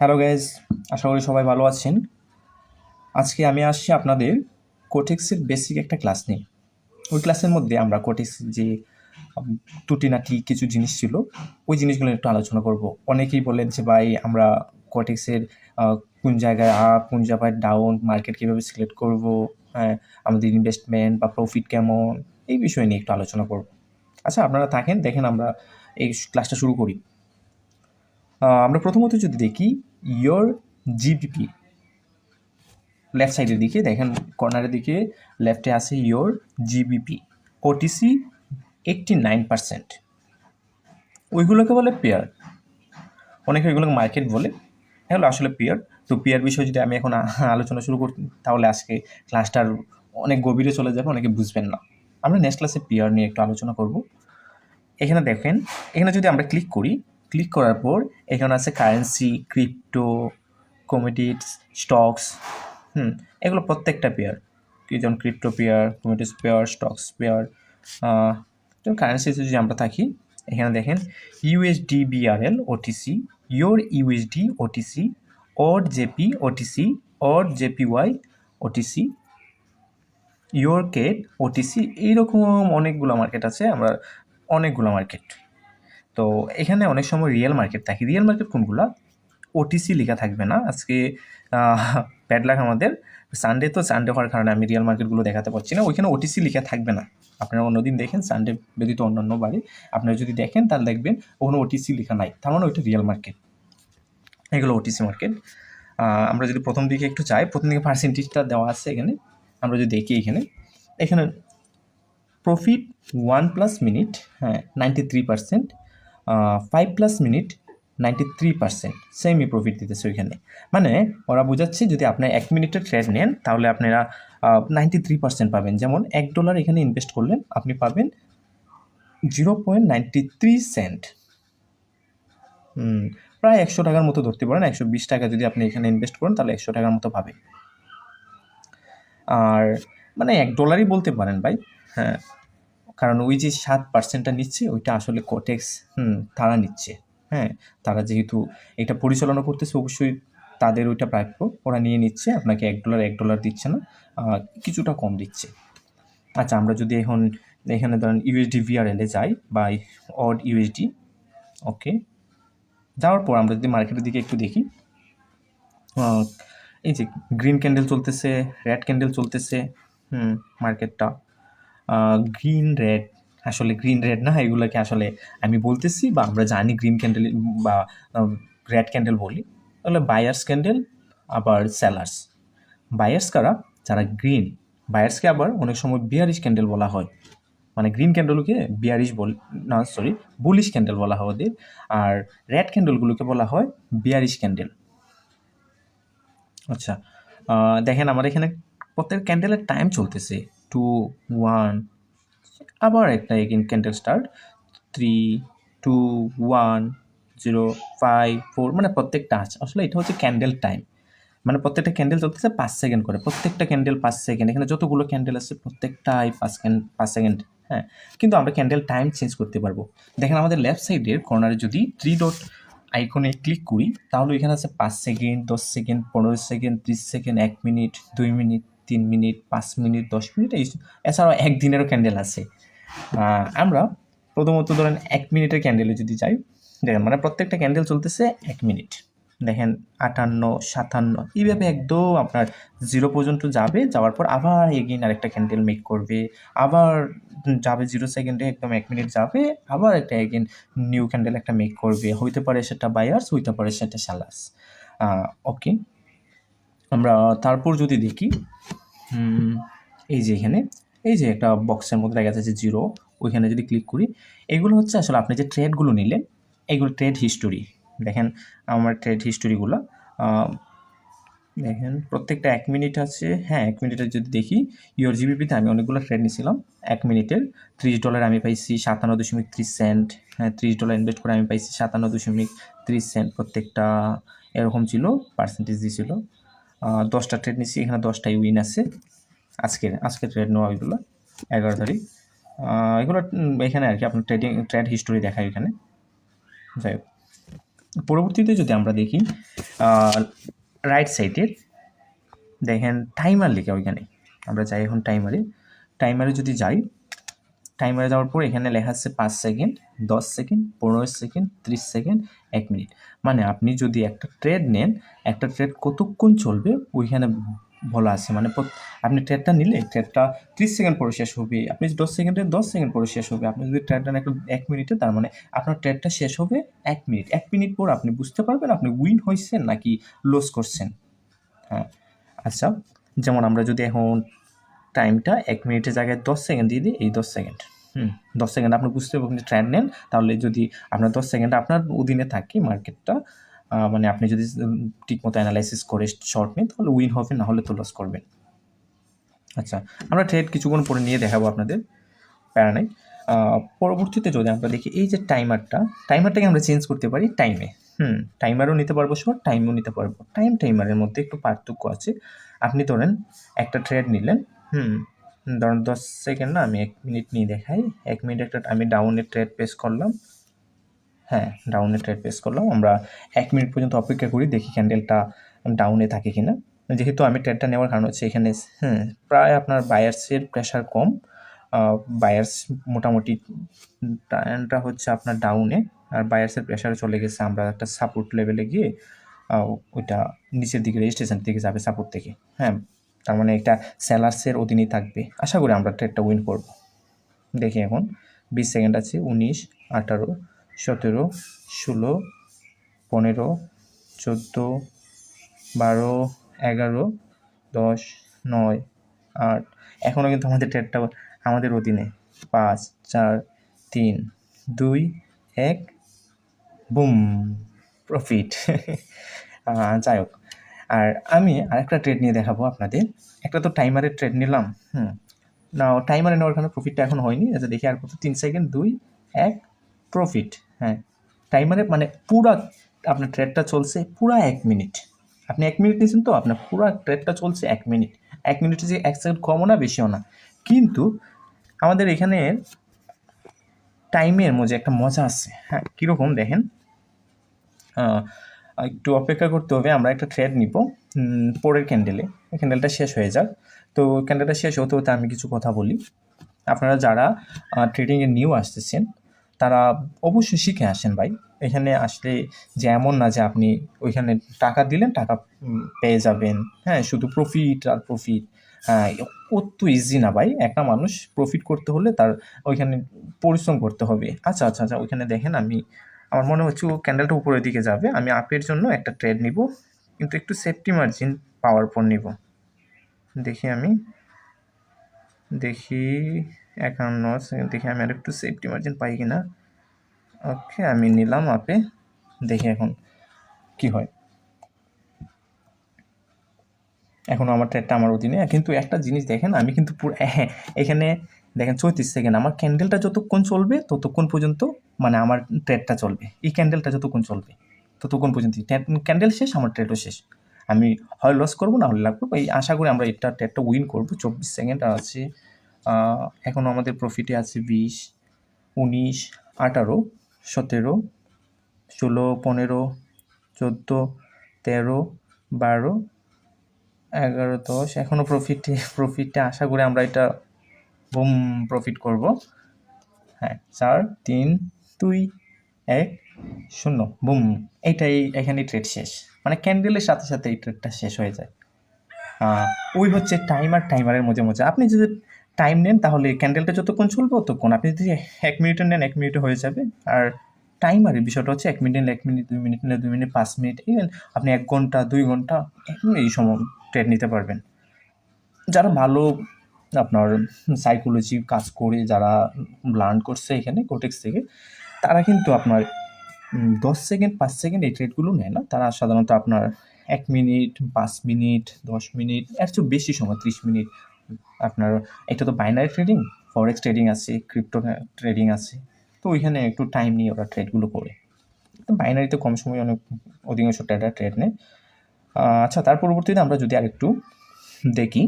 Hello guys আশা করি সবাই ভালো আছেন। আজকে আমি আসছি আপনাদের কোটেক্সের বেসিক একটা ক্লাস নিয়ে। ওই ক্লাসের মধ্যে আমরা কোটেক্স যে উম, টুটিনাটি কিছু জিনিস ছিল ওই জিনিসগুলো একটু আলোচনা করব। অনেকেই বলেন যে ভাই আমরা কোটেক্সের কোন জায়গায় আপ কোন জায়গায় ডাউন মার্কেট কীভাবে সিলেক্ট করব হ্যাঁ আমাদের ইনভেস্টমেন্ট বা প্রফিট কেমন এই বিষয় নিয়ে একটু আলোচনা করব। আচ্ছা আপনারা থাকেন দেখেন আমরা এই ক্লাসটা শুরু করি। আমরা প্রথমত যদি দেখি ইয়োর জিবিপি লেফট সাইডের দিকে দেখেন কর্নারের দিকে লেফটে আছে EUR GBP OTC eighty nine percent ওইগুলোকে বলে পেয়ার অনেকে ওইগুলোকে মার্কেট বলে। এগুলো আসলে পেয়ার তো পেয়ার বিষয়ে যদি আমি এখন আলোচনা শুরু করি, তাহলে আজকে ক্লাসটার অনেক গভীরে চলে যাবে, অনেকে বুঝবেন না। আমরা নেক্সট ক্লাসে পেয়ার নিয়ে একটু আলোচনা করব। এখানে দেখেন, এখানে যদি আমরা ক্লিক করি ক্লিক করার পর এখানে আছে currency crypto commodities stocks hmm, এগুলো প্রত্যেকটা পেয়ার যেমন crypto pair commodities pair stocks pair যেমন কারেন্সি যদি আমরা থাকি, এখানে দেখেন USD BRL OTC EUR USD OTC or JP OTC or JPY OTC EUR Kate OTC এইরকম অনেকগুলো মার্কেট আছে, আমরা অনেকগুলো মার্কেট তো এখানে অনেক সময় রিয়েল মার্কেট থাকে। রিয়েল মার্কেট কোনগুলো? ওটিসি লেখা থাকবে না। আজকে ব্যাড লাক আমাদের। সানডে তো সানডে হওয়ার কারণে আমি রিয়েল মার্কেটগুলো দেখাতে পারছি না। ওইখানে ওটিসি লেখা থাকবে না। আপনারা অন্যদিন দেখেন সানডে ব্যতীত অন্যান্য বারে। আপনারা যদি দেখেন, তাহলে দেখবেন ওখানে ওটিসি লেখা নাই। তার মানে ওইটা রিয়েল মার্কেট এগুলো ওটিসি মার্কেট আমরা যদি প্রথম দিকে একটু চাই প্রথম দিকে পার্সেন্টেজটা দেওয়া আছে এখানে। আমরা যদি দেখি এখানে। এখানে প্রফিট ওয়ান প্লাস মিনিট হ্যাঁ ninety three percent five plus minute ninety three percent সেমই প্রফিট দিতেছে ওইখানে। মানে ওরা বোঝাচ্ছে যদি আপনি এক মিনিটের ট্রেড নেন, তাহলে আপনারা নাইনটি থ্রি পার্সেন্ট পাবেন। যেমন এক ডলার এখানে ইনভেস্ট করলেন, আপনি পাবেন zero point ninety three cent প্রায় একশো টাকার মতো ধরতে পারেন। একশো বিশ টাকা যদি আপনি এখানে ইনভেস্ট করেন, তাহলে একশো টাকার মতো পাবেন। আর মানে এক ডলারই বলতে পারেন ভাই। হ্যাঁ কারণ ওই যে সাত পার্সেন্টটা নিচ্ছে, ওইটা আসলে কোটেক্স হুম, তারা নিচ্ছে হ্যাঁ তারা যেহেতু এটা পরিচালনা করতেছে, অবশ্যই তাদের ওইটা প্রাপ্য, ওরা নিয়ে নিচ্ছে, আপনাকে এক ডলার এক ডলার দিচ্ছে না কিছুটা কম দিচ্ছে। আচ্ছা আমরা যদি এখন, এখানে ধরেন ইউএসডি ভিআরএলে যাই, বা অড ইউএসডি ওকে যাওয়ার পর আমরা যদি মার্কেটের দিকে একটু দেখি এই যে গ্রিন ক্যান্ডেল চলতেছে রেড ক্যান্ডেল চলতেছে, হুম মার্কেটটা গ্রিন রেড আসলে গ্রিন রেড না, এগুলোকে আসলে আমি বলতেছি বা আমরা জানি গ্রিন ক্যান্ডেল বা রেড ক্যান্ডেল বলি। তাহলে বায়ার্স ক্যান্ডেল আবার সেলার্স বায়ার্স কারা? যারা গ্রিন বায়ার্সকে আবার অনেক সময় বিয়ারিশ ক্যান্ডেল বলা হয়। মানে গ্রিন ক্যান্ডেলকে বিয়ারিশ বল, না সরি বুলিশ ক্যান্ডেল বলা হয় ওদের। আর রেড ক্যান্ডেলগুলোকে বলা হয় বিয়ারিশ ক্যান্ডেল আচ্ছা দেখেন, আমার এখানে প্রত্যেক ক্যান্ডেলের টাইম চলতেছে। টু ওয়ান আবার একটা again candle start three two one zero five four মানে প্রত্যেকটা আছে। আসলে এটা হচ্ছে ক্যান্ডেল টাইম মানে প্রত্যেকটা ক্যান্ডেল চলতেছে পাঁচ সেকেন্ড করে। প্রত্যেকটা ক্যান্ডেল পাঁচ সেকেন্ড এখানে যতগুলো ক্যান্ডেল আছে, প্রত্যেকটাই পাঁচ সেকেন্ড পাঁচ সেকেন্ড হ্যাঁ কিন্তু আমরা ক্যান্ডেল টাইম চেঞ্জ করতে পারব। দেখেন আমাদের লেফট সাইডের কর্নারে যদি থ্রি ডট আইকনে ক্লিক করি, তাহলে এখানে আছে পাঁচ সেকেন্ড দশ সেকেন্ড পনেরো সেকেন্ড ত্রিশ সেকেন্ড এক মিনিট দুই মিনিট তিন মিনিট, পাঁচ মিনিট, দশ মিনিট, এই এছাড়াও একদিনেরও ক্যান্ডেল আছে। আমরা প্রথমত ধরেন এক মিনিটের ক্যান্ডেলে যদি যাই, দেখেন মানে প্রত্যেকটা ক্যান্ডেল চলতেছে এক মিনিট। দেখেন আটান্ন, সাতান্ন, এইভাবে একদম আপনার জিরো পর্যন্ত যাবে, যাওয়ার পর আবার এগেইন আরেকটা ক্যান্ডেল মেক করবে, আবার যাবে জিরো সেকেন্ডে একদম এক মিনিট যাবে, আবার একটা এগেন নিউ ক্যান্ডেল একটা মেক করবে। হইতে পারে সেটা বায়ার্স হইতে পারে সেটা সেলার্স ওকে আমরা তারপর যদি দেখি এই যে এখানে, এই যে একটা বক্সের মধ্যে দেখা যাচ্ছে জিরো ওইখানে যদি ক্লিক করি, এগুলো হচ্ছে আসলে আপনি যে ট্রেডগুলো নিলেন, এগুলো ট্রেড হিস্টোরি দেখেন আমার ট্রেড হিস্টোরিগুলো দেখেন প্রত্যেকটা এক মিনিট আছে হ্যাঁ এক মিনিটের যদি দেখি ইউর জিবিপিতে আমি অনেকগুলো ট্রেড নিয়েছিলাম, এক মিনিটের ত্রিশ ডলার আমি পাইছি সাতান্ন দশমিক ত্রিশ সেন্ট হ্যাঁ ত্রিশ ডলার ইনভেস্ট করে আমি পাইছি সাতান্ন দশমিক ত্রিশ সেন্ট প্রত্যেকটা, এরকম ছিল পার্সেন্টেজ দিয়েছিল দশটা ট্রেড নিচ্ছি এখানে দশটাই উইন আছে। আজকের আজকে ট্রেড নেওয়া এগুলো এগারো তারিখ। এগুলো এখানে আর কি, আপনার ট্রেডিং ট্রেড হিস্টোরি দেখায় এখানে যাই হোক। পরবর্তীতে যদি আমরা দেখি রাইট সাইডের দেখেন টাইমার লেখা ওইখানে। আমরা যাই এখন টাইমারে টাইমারে যদি যাই টাইমারে যাওয়ার পর এখানে লেখা আছে পাঁচ সেকেন্ড, দশ সেকেন্ড, পনেরো সেকেন্ড, ত্রিশ সেকেন্ড, এক মিনিট। মানে আপনি যদি একটা ট্রেড নেন, একটা ট্রেড কতক্ষণ চলবে ওইখানে বলা আছে। মানে আপনি ট্রেডটা নিলে ট্রেডটা ত্রিশ সেকেন্ড পরে শেষ হবে। আপনি দশ সেকেন্ডে, দশ সেকেন্ড পরে শেষ হবে। আপনি যদি ট্রেডটা একটা এক মিনিটে, তার মানে আপনার ট্রেডটা শেষ হবে এক মিনিট। এক মিনিট পর আপনি বুঝতে পারবেন আপনি উইন হয়েছেন নাকি লস করছেন। হ্যাঁ আচ্ছা যেমন আমরা যদি এখন টাইমটা এক মিনিটের জায়গায় দশ সেকেন্ড দিয়ে দিই, এই দশ সেকেন্ড। হুম, দশ সেকেন্ড আপনি বুঝতে পারবেন যে ট্রেন্ড নেন, তাহলে যদি আপনার দশ সেকেন্ড আপনার অধীনে থাকে মার্কেটটা মানে আপনি যদি ঠিকমতো অ্যানালাইসিস করে শর্ট নেন, তাহলে উইন হবে, না হলে তো লস করবেন। আচ্ছা আমরা ট্রেড কিছুক্ষণ পরে নিয়ে দেখাবো আপনাদের প্যারা নাই পরবর্তীতে যদি আমরা দেখি এই যে টাইমারটা টাইমারটাকে আমরা চেঞ্জ করতে পারি টাইমে হুম টাইমারও নিতে পারব শর্ট টাইমও নিতে পারব। টাইম টাইমারের মধ্যে একটু পার্থক্য আছে। আপনি ধরেন একটা ট্রেড নিলেন হুম ধরেন দশ সেকেন্ড না, আমি এক মিনিট নিয়ে দেখাই। এক মিনিট একটা, আমি ডাউনে ট্রেড পেস করলাম। হ্যাঁ ডাউনে ট্রেড পেস করলাম। আমরা এক মিনিট পর্যন্ত অপেক্ষা করি, দেখি ক্যান্ডেলটা ডাউনে থাকে কিনা। যেহেতু আমি ট্রেডটা নেওয়ার কারণ হচ্ছে এখানে হ্যাঁ প্রায় আপনার বায়ার্সের প্রেশার কম। বায়ার্স মোটামুটি টাইমটা হচ্ছে আপনার ডাউনে আর বায়ার্সের প্রেশার চলে গেছে আমরা একটা সাপোর্ট লেভেলে গিয়ে ওইটা নিচের দিকে রেজিস্ট্রেশন দিকে যাবে সাপোর্ট থেকে। হ্যাঁ তার মানে একটা সেলার্সের অধীনেই থাকবে। আশা করি আমরা ট্রেডটা উইন করব। দেখি এখন, বিশ সেকেন্ড আছে, উনিশ, আঠারো, সতেরো, ষোলো, পনেরো, চোদ্দ, বারো, এগারো, দশ, নয়, আট। এখনও কিন্তু আমাদের ট্রেডটা আমাদের অধীনে। পাঁচ, চার, তিন, দুই, এক বুম প্রফিট যাই হোক। আর আমি আরেকটা ট্রেড নিয়ে দেখাবো আপনাদের। একটা তো টাইমারের ট্রেড নিলাম, হুম। না টাইমারে নেওয়ার কারণে প্রফিটটা এখন হয়নি আচ্ছা দেখি আর কত, তিন সেকেন্ড দুই, এক প্রফিট হ্যাঁ। টাইমারে মানে পুরা আপনার ট্রেডটা চলছে পুরা এক মিনিট আপনি এক মিনিট নিয়েছেন তো, আপনার পুরা ট্রেডটা চলছে এক মিনিট এক মিনিটে যে এক সেকেন্ড কমও না, বেশিও না। কিন্তু আমাদের এখানে টাইমের মধ্যে একটা মজা আছে হ্যাঁ কীরকম দেখেন? একটু অপেক্ষা করতে হবে, আমরা একটা থ্রেড নিব। পরের ক্যান্ডেলে ক্যান্ডেলটা শেষ হয়ে যাক। তো ক্যান্ডেলটা শেষ হতে হতে আমি কিছু কথা বলি। আপনারা যারা ট্রেডিংয়ে নিউ আসতেছেন, তারা অবশ্যই শিখে আসেন ভাই। এখানে আসলে যে এমন না যে আপনি ওইখানে টাকা দিলেন, টাকা পেয়ে যাবেন। হ্যাঁ শুধু প্রফিট আর প্রফিট হ্যাঁ অত ইজি না ভাই। একটা মানুষ প্রফিট করতে হলে তার ওইখানে পরিশ্রম করতে হবে। আচ্ছা আচ্ছা আচ্ছা ওইখানে দেখেন আমি আমার মনে হচ্ছে ও ক্যান্ডেলটা উপরের দিকে যাবে। আমি আপের জন্য একটা ট্রেড নিব, কিন্তু একটু সেফটি মার্জিন পাওয়ার পর নিব। দেখি আমি, দেখি একান্ন, দেখি আমি আর একটু সেফটি মার্জিন পাই কিনা। ওকে আমি নিলাম আপে দেখি এখন কি হয়। এখন আমার ট্রেডটা আমার অধীনে। কিন্তু একটা জিনিস দেখেন, আমি কিন্তু পুরো হ্যাঁ এখানে দেখেন চৌত্রিশ সেকেন্ড আমার ক্যান্ডেলটা যতক্ষণ চলবে, ততক্ষণ পর্যন্ত মানে আমার ট্রেডটা চলবে। এই ক্যান্ডেলটা যতক্ষণ চলবে, ততক্ষণ পর্যন্ত। ক্যান্ডেল শেষ, আমার ট্রেডও শেষ। আমি হয় লস করব, না হলে করব। এই আশা করি আমরা এটা ট্রেডটা উইন করব। চব্বিশ সেকেন্ড আছে এখনও আমাদের প্রফিটে আছে বিশ, উনিশ, আঠারো, সতেরো, ষোলো, পনেরো, চোদ্দ, তেরো, বারো, এগারো, দশ এখনও প্রফিটে প্রফিটে আশা করি আমরা এটা বুম প্রফিট করব। হ্যাঁ চার, তিন, দুই, এক, শূন্য, বুম। এইটাই এখানে ট্রেড শেষ। মানে ক্যান্ডেলের সাথে সাথে এই ট্রেডটা শেষ হয়ে যায়। ওই হচ্ছে টাইমার টাইমারের মধ্যে মধ্যে আপনি যদি টাইম নেন, তাহলে ক্যান্ডেলটা যতক্ষণ চলবে ততক্ষণ আপনি যদি এক মিনিটে নেন, এক মিনিটে হয়ে যাবে। আর টাইমারের বিষয়টা হচ্ছে এক মিনিট নিলে এক মিনিট দুই মিনিট নিলে দুই মিনিট পাঁচ মিনিট ইভেন আপনি এক ঘণ্টা, দুই ঘণ্টা এই সময় ট্রেড নিতে পারবেন। যারা ভালো আপনার সাইকোলজি কাজ করে যারা লার্ন করছে এখানে কোটেক্স থেকে, তারা কিন্তু আপনার দশ সেকেন্ড পাঁচ সেকেন্ড এই ট্রেডগুলো নেয় না। তারা সাধারণত আপনার এক মিনিট পাঁচ মিনিট দশ মিনিট এর চেয়ে বেশি সময়, ত্রিশ মিনিট আপনার এটা তো বাইনারি ট্রেডিং ফরেক্স ট্রেডিং আছে ক্রিপ্টো ট্রেডিং আছে। তো ওইখানে একটু টাইম নিয়ে ওরা ট্রেডগুলো করে। বাইনারিতে কম সময় অনেক, অধিকাংশ ট্রেডার ট্রেড নেয়। আচ্ছা তার পরবর্তীতে আমরা যদি আরেকটু দেখি